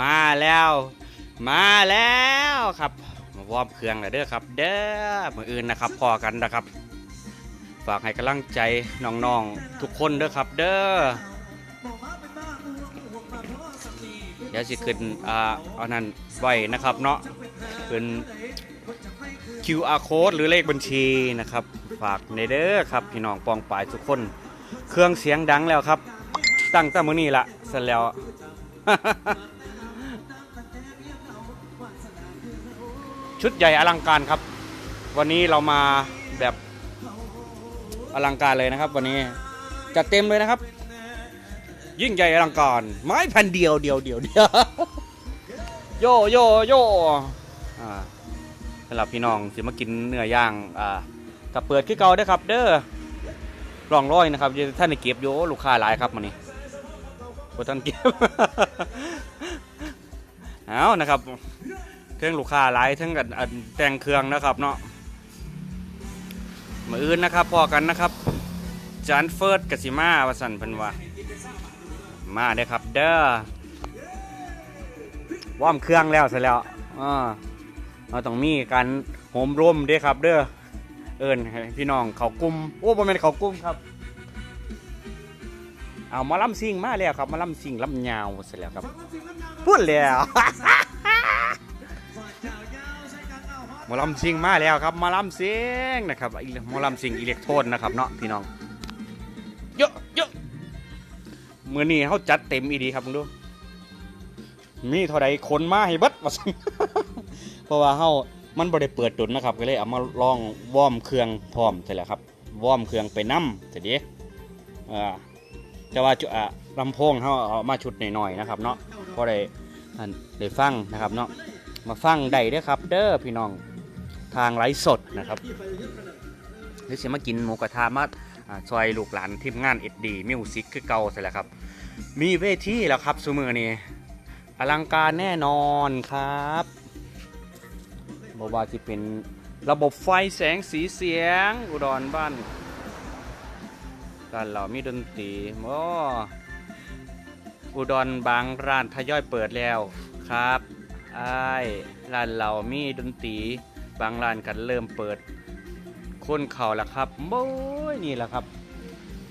มาแล้ว มาแล้วครับ มาวอร์มเครื่องแล้วเด้อครับ เด้อมืออื่นนะครับพอกันนะครับ ฝากให้กำลังใจน้องๆทุกคนเด้อครับ เด้อเดี๋ยวสิขึ้นอ่าเอานั้นไว้นะครับเนาะเป็น QR code หรือเลขบัญชีนะครับ ฝากในเด้อครับ พี่น้องปองปายทุกคน เครื่องเสียงดังแล้วครับ ตั้งแต่มื้อนี้ละเสร็จแล้ว ชุดใหญ่อลังการครับ วันนี้เรามาแบบอลังการเลยนะครับ วันนี้จัดเต็มเลยนะครับ ยิ่งใหญ่อลังการ ไม้แผ่นเดียวเดียวเดียวเดียวโยโยโยอ่าสำหรับพี่น้องสิมากินเนื้อย่างอ่ากับเปิดคือเก่าด้ครับ เด้อรองร้อยนะครับท่านในเก็บโยลูกค้าหลายครับมันนี้บ่ท่านเก็บเอานะครับ เครื่องลูกค้าหลายทั้งกันแต่งเครื่องนะครับเนาะมืออื่นนะครับพอกันนะครับจานเฟิร์สกสิมาวาสันพันวามาเด้ครับ เด้อว่อมเครื่องแล้วเสร็จแล้วอ่าเราต้องมีการโหมร่มเด้ครับ เด้อเอิญพี่น้องเขากลุ่มโอ้บ่แม่นเขากลุ่มครับเอามาล่ำซิงมาแล้วครับมาล่ำซิงล่ำยาวเสร็จแล้วครับพูดแล้ว หมอลำซิงมาแล้วครับหมาลำซิงนะครับอีหมอลำซิงอิเล็กโทรนนะครับเนาะพี่น้องเยอะเยอะมือนี้เขาจัดเต็มอีดีครับมึงดู มีเท่าใดคนมาให้เบัดว่าซั่นเพราะว่าเขามันบ่ได้เปิดดุนนะครับก็เลยเอามาลองวอร์มเครื่องพร้อมใช่แล้วครับวอร์มเครื่องไปน้ำแต่เดีเอ่าแต่ว่าจุอ่าลำโพงเขาเอามาชุดหน่อยๆนะครับเนาะพอได้อันได้ฟังนะครับเนาะมาฟังได้เด้อครับ เด้อพี่น้อง ทางไลฟ์สดนะครับหรือสิมากินหมูกระทะมาอ่าซอยลูกหลานทีมงานเอ็ดดีมิวสิกคือเก่าใช่แล้วครับ มีเวทีแล้วครับซูมือนี้อลังการแน่นอนครับบอกว่าที่เป็นระบบไฟแสงสีเสียง อุดรบ้านด้านเรามีดนตรีโอ้อุดรบางร้านทยอยเปิดแล้วครับไอ้ร้านเรามีดนตรี บางร้านกันเริ่มเปิดคนเข่าแล้วครับโอ้ยนี่แหละครับ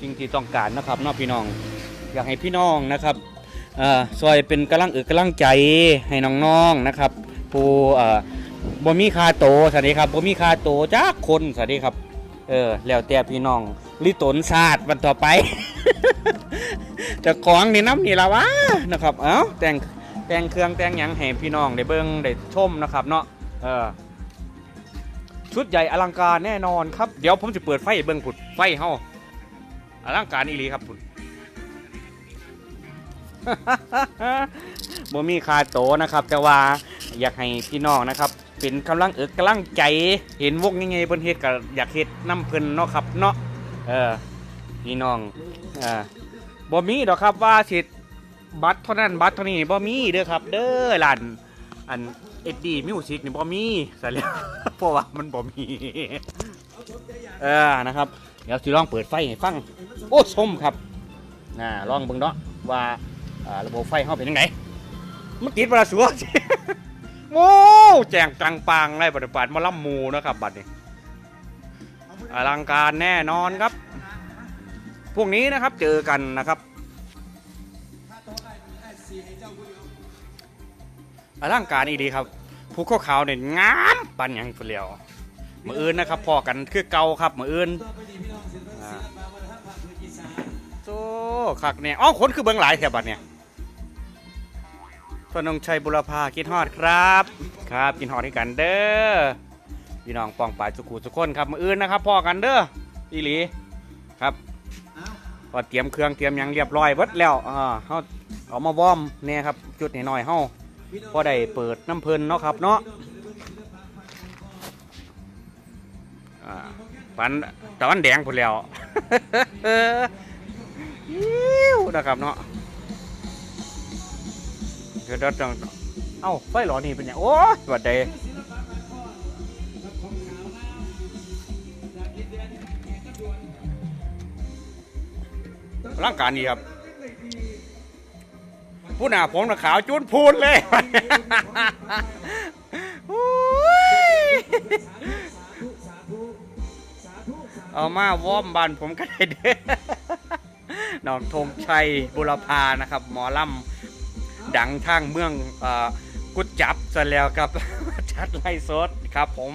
สิ่งที่ต้องการนะครับน้องพี่น้อง อยากให้พี่น้องนะครับเอ่อซอยเป็นกำลังเอกกำลังใจให้น้องๆนะครับผู้บ่มีคาโตสวัสดีครับบ่มีคาโตจ้าคนสวัสดีครับเออแล้วแต่พี่น้องลิตนศาสตร์วันต่อไปจะของนี่น้ำนี่ละวะนะครับเอ้าแต่งแต่งเครื่องแต่งหยังให้พี่น้องได้เบิ่งได้ชมนะครับเนาะเออ ชุดใหญ่อลังการแน่นอนครับเดี๋ยวผมจะเปิดไฟเบิ่งผุดไฟเฮาอลังการอีหลีครับผุดบ่มีคาโตนะครับ แต่ว่าอยากให้พี่น้องนะครับ เป็นกำลังเอกกำลังใจเห็นวงยังไงเพิ่นเฮ็ดก็อยากเฮ็ดน้ำเพิ่นเนาะครับเนาะเออพี่น้องเออบ่มีดอกครับว่าสิบัตรเท่านั้นบัตรเท่านี้บ่มีเด้อครับ เด้อร้าน อันเอ็ดดี้มิวสิกนี่บ่มีซะแล้วเพราะว่ามันบ่มีเออนะครับ เดี๋ยวสิลองเปิดไฟให้ฟัง โอ้ชมครับน่าลองเบิ่งเนาะว่าระบบไฟเฮาเป็นจังไดมันติดบ่ล่ะสัวโอ้แจงจังปางไรบัดบาดมาล่ำมูนะครับบัดนี้อลังการแน่นอนครับ พวกนี้นะครับเจอกันนะครับ อลังการอีดีครับภูเข้าขาวเนี่ยงามปันยังเปลียวมืออื่นนะครับพอกันคือเก่าครับมืออื่นโซ่คักเนี่ยอ๋อคนคือเบิ้องหลายแถวบัดเนี่ยพนงชัยบุรพาคิดฮอดครับ ครับกินฮอดให้กันเด้อพี่น้องปองปายสุขุสุขคนครับมืออื่นนะครับพอกันเด้ออีหลีครับพอเตรียมเครื่องเตรียมยังเรียบร้อยเบิดแล้วอ่าเฮาเอามาวอมเนี่ยครับจุดหน่อยๆเฮา พอได้เปิดน้ำเพลินเนาะครับเนาะปันตะวันแดงพุ่นแล้วยิ้วนะครับเนาะเดี๋ยวเราต้องเอ้าไฟหลอนี่เป็นยังโอ้ยวัดเดร่างการดีครับ ผู้หน้าผมนะขาวจุนพูนเลย เอามาวอมบ้านผมก็ได้เด้อน้องธงชัยบุรพานะครับ หมอลำดังทางเมืองอกุดจับซะแล้วครับชัดไล่สดครับผม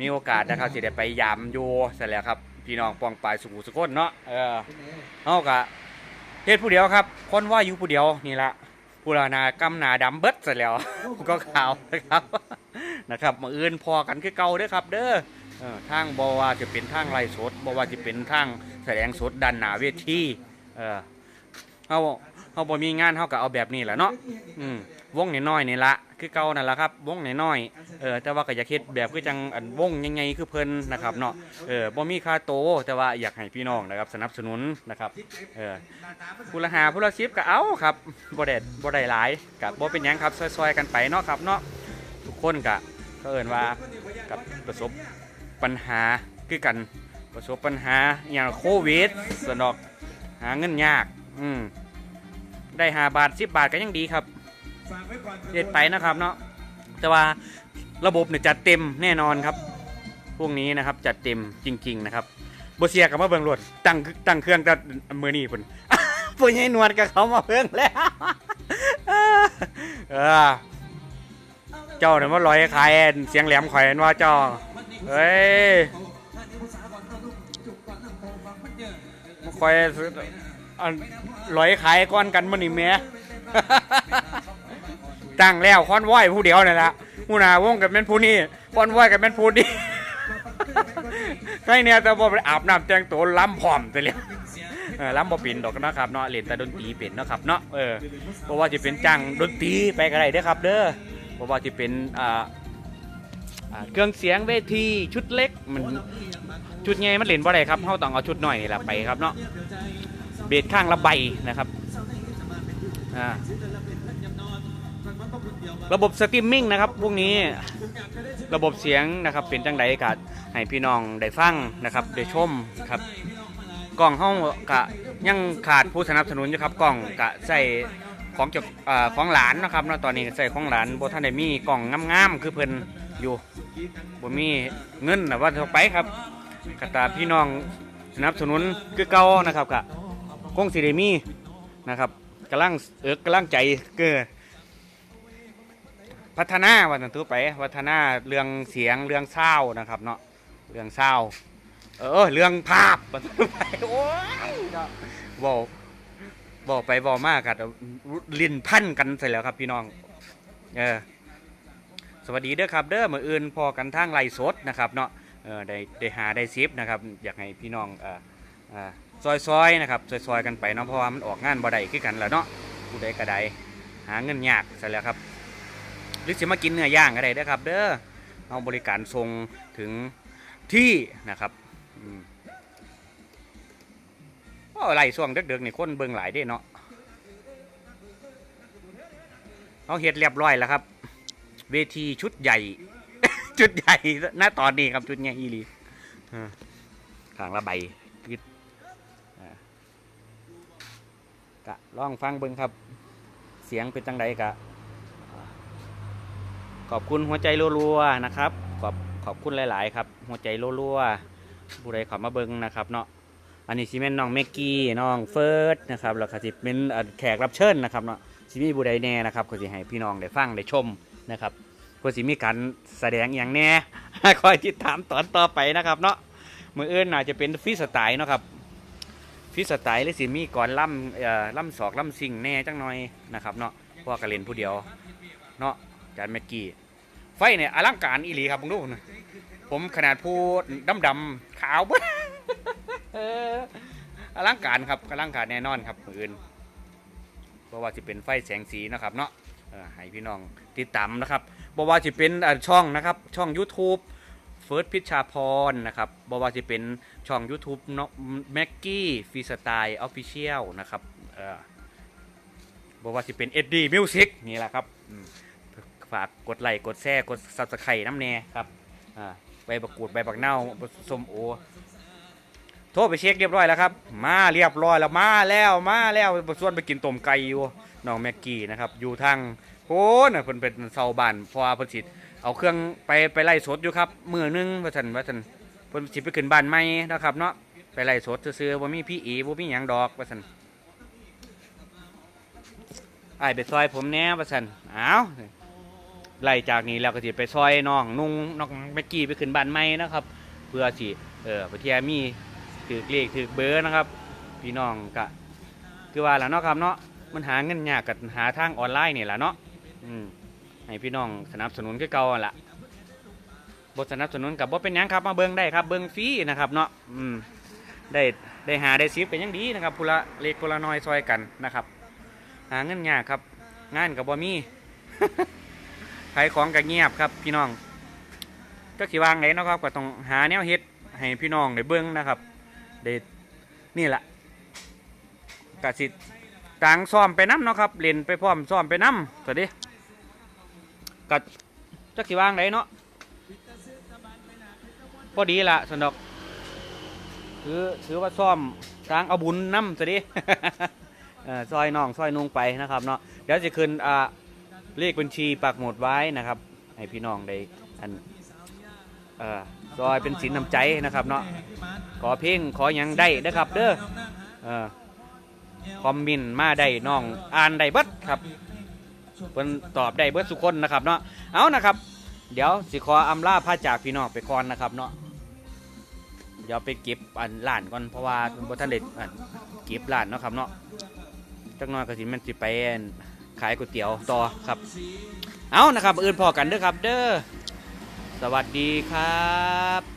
มีโอกาสนะครับสิได้ไปยามอยู่ซะแล้วครับ พี่น้องปองปลายสุขุสุขนเนาะเออเอากะ เฮ็ดผู้เดียวครับ คนว่าอยู่ผู้เดียวนี่ละผู้ลานากำหนาดำเบิดซะแล้ว ก็ขาวนะครับนะครับมาอื่นพอกันคือเก่าเด้อครับ เด้อทางบว่าจะเป็นทางไล่สดบว่าจะเป็นทางแสดงสดดันหน้าเวทีเออเอา เฮาบ่มีงานเฮาก็เอาแบบนี้แหละเนาะอืมวงน้อยๆนี่ละคือเก่านั่นละครับ วงน้อยๆเออแต่ว่าก็อยากเฮ็ดแบบคือจังอันวงใหญ่ๆคือเพิ่นนะครับเนาะเออบ่มีค่าโตแต่ว่าอยากให้พี่น้องนะครับสนับสนุนนะครับเออผู้ละหาผู้ละ10ก็เอาครับบ่ได้บ่ได้หลายก็บ่เป็นหยังครับซอยๆกันไปเนาะครับเนาะทุกคนกะก็เอินว่ากับประสบปัญหาคือกันประสบปัญหาอย่างโควิดสนอกหาเงินยาก อืม ได้หาบาทสิบบาทก็ยังดีครับเด็ดไปนะครับเนาะแต่ว่าระบบเนี่ยจัดเต็มแน่นอนครับ พวกนี้นะครับจัดเต็มจริง ๆ นะครับบเซียกับมาเบิงรถตั้งตั้งเครื่องแต่มือนี่พุ่นปุ่นยายนวลกับเขามาเบิงแล้วเออเจ้าเนี่ยว่าลอยขายเสียงแหลมข่อยว่าเจ้าเฮ้ยมาข่อย อันลอยขายก้อนกันมันนี่แหม่ ตั้งแล้วค้อนว้อยผู้เดียวนี่นละผู้หนาวงกับแม่นผู้นี้คอนว้อยกับแม่นผู้นี้ใครเนี่ยแต่บ่ไปอาบน้ำแต่งตัวล้ำผอมไปเลยเออล้ำบ่เป็นดอกนะครับเนาะเล่นแต่ดนตรีเป็นเนาะครับเนาะเออเพราะว่าจะเป็นจังดนตรีไปก็ได้เด้อครับ เด้อเพราะว่าจะเป็นอ่าอ่าเครื่องเสียงเวทีชุดเล็กมันชุดใหญ่มันเล่นบ่ได้ครับเฮาต้องเอาชุดหน่อยนี่ล่ะไปครับเนาะ บสข้างละใบนะครับระบบสตรีมมิ่งนะครับพวกนี้ระบบเสียงนะครับเป็นจังไดกัให้พี่น้องได้ฟังนะครับได้ชมครับกล่องเฮากะยังขาดผู้สนับสนุนอยู่ครับกล่องกะใส่ของจากเอ่อของหลานนะครับเนาะตอนนี้ใส่ของหลานบท่านได้มีกล่องงามๆคือเพิ่นอยู่บ่มีเงินนะว่าเท่าไปครับกตาพี่น้องสนับสนุนคือเก่านะครับกะ คงสิได้มีนะครับกำลังเอิกกำลังใจเกิดพัฒนาวันนั้นตัวไปพัฒนาเรื่องเสียงเรื่องเศร้านะครับเนาะเรื่องเศร้าเออเรื่องภาพวันนั้นไปโอ้ยเนาะเว้าบอกไปบอกมากกัดลิ้นพันกันใส่แล้วครับพี่น้องเออสวัสดีเด้อครับเด้อมืออื่นพอกันทางไลฟ์สดนะครับเนาะเออได้ได้หาได้ซิปนะครับอยากให้พี่น้องเอออ่า ซอยซอยๆนะครับซอยซอยๆกันไปเนาะเพราะว่ามันออกงานบ่ได้คือกันแหล้วเนาะผู้ใดก็ไดหาเงินยากใส่แล้วครับหรือสิมากินเนื้อย่างก็ได้ด้ครับ เด้อเอาบริการส่งถึงที่นะครับอืมอ้ไล่ช่วงเด็กๆนี่คนเบิ่งหลายเด้เนาะเอาเฮ็ดเรียบร้อยแล้วครับ เวทีชุดใหญ่ ชุดใหญ่ณตอนนี้ครับชุดใหญ่อีหลีเออข้างละใบ กะลองฟังเบิ่งครับ เสียงเป็นจังไดกะ ขอบคุณหัวใจรัวๆนะครับ ขอบขอบคุณหลาย ๆ ครับ หัวใจรัวๆผู้ใดเขอมาเบิ่งนะครับเนาะอันนี้สิเป็นน้องเมกกี้น้องเฟิร์สนะครับแล้วก็สิเป็นแขกรับเชิญนะครับเนาะสิมีบุไดแน่นะครับก็สิให้พี่น้องได้ฟังได้ชมนะครับก็สิมีการแสดงอย่างแน่คอยติดตามตอนต่อไปนะครับเนาะมืออื่นน่าจจะเป็นฟรีสไตล์เนาะครับ ฟรีสไตล์หรือสิมีก่อนล่ำเอ่อล่ำศอกล่ำซิงแน่จังหน่อยนะครับเนาะเพราะว่ากระเล่นผู้เดียวเนาะจานเมกกี้ไฟเนี่ยอลังการอีหลีครับมึงดูนะผมขนาดพูดดำๆขาวเบ้อออลังการครับอลังการแน่นอนครับมืออื่น เพราะว่าจะเป็นไฟแสงสีนะครับเนาะให้พี่น้องติดตามนะครับบอกว่าจะเป็นช่องนะครับช่อง YouTube เฟิร์สพิชชาพรนะครับบอกว่าจะเป็นช่อง YouTube เนาะแม็กกี้ฟีสไตล์ออฟฟิเชียลนะครับเออบอกว่าจะเป็น SD Music นี่แหละครับฝากกดไลค์กดแชร์กด Subscribe น้ำแน่ครับใบบักกูดใบบักเน่าส้มโอโทรไปเช็คเรียบร้อยแล้วครับ มาเรียบร้อยแล้วมาแล้วมาแล้วส่วนไปกินต้มไก่อยู่น้องแม็กกี้นะครับอยู่ทาง โอ้น่ะเพิ่นเป็นเซาบ้านเพราะว่าเพิ่นสิเอาเครื่องไปไปไล่สดอยู่ครับมือหนึงว่าซั่นว่าซั่นเพิ่นสิไปขึ้นบ้านใหม่นะครับเนาะไปไล่สดซื่อๆบ่มีพี่อีบ่มีหยังดอกว่าซั่นอ้ไปซอยผมแน่ว่าซั่นอ้าวไล่จากนี้แล้วก็สิไปซอยน้องนุ่งน้องแม็กกี้ไปขึ้นบ้านใหม่นะครับ เพื่อสิเออไปเทียมีถือเลขถือเบอร์นะครับ พี่น้องก็คือว่าแหละเนาะครับเนาะมันหาเงินยากกับหาทางออนไลน์นี่แหละเนาะ อืมให้พี่น้องสนับสนุนคือเก่าหั่นล่ะบทสนับสนุนกับบ่เป็นหยังครับมาเบิ่งได้ครับ เบิ่งฟรีนะครับเนาะอืมได้ได้หาได้ซิปเป็นยังดีนะครับพุละเล็กพุละน้อยซอยกันนะครับ หาเงินยากครับ งานกับบ่มี ขายของกับเงียบครับ พี่น้องก็สิวางไหนเนาะครับก็ต้องหาแนวเฮ็ดให้พี่น้องได้เบิ่งนะครับเด็ดนี่แหละกะสิต่างซ้อมไปน้ำเนาะครับเล่นไปพร้อมซ้อมไปน้ำสวัสดี กะจักสิว่างไหนเนาะพอดีละสนดอกถือถือว่าซ้อมทางเอาบุญน้ำสวัสดีเอ่อซอยน้องซอยนุงไปนะครับเนาะเดี๋ยวจะขึ้นอ่าเลขบัญชีปักหมุดไว้นะครับ ให้พี่น้องได้อันเอ่อซอยเป็นสินน้ำใจนะครับเนาะขอเพลงขอยังได้นะครับ เด้อเออคอมมินมาได้น้องอ่านได้บิดครับ เพิ่นตอบได้เบิดสุคนนะครับเนาะเอานะครับ เดี๋ยวสิขออำลาพระจากพี่น้องไปก่อนนะครับเนาะเดี๋ยวไปเก็บอันล้านก่อนเพราะว่าบ่ทันได้อันเก็บล้านเนาะครับเนาะจักหน่อยก็สิแมันสิไปอันขายก๋วยเตี๋ยวต่อครับ เอานะครับ อื่นพอกันเด้อครับ เด้อสวัสดีครับ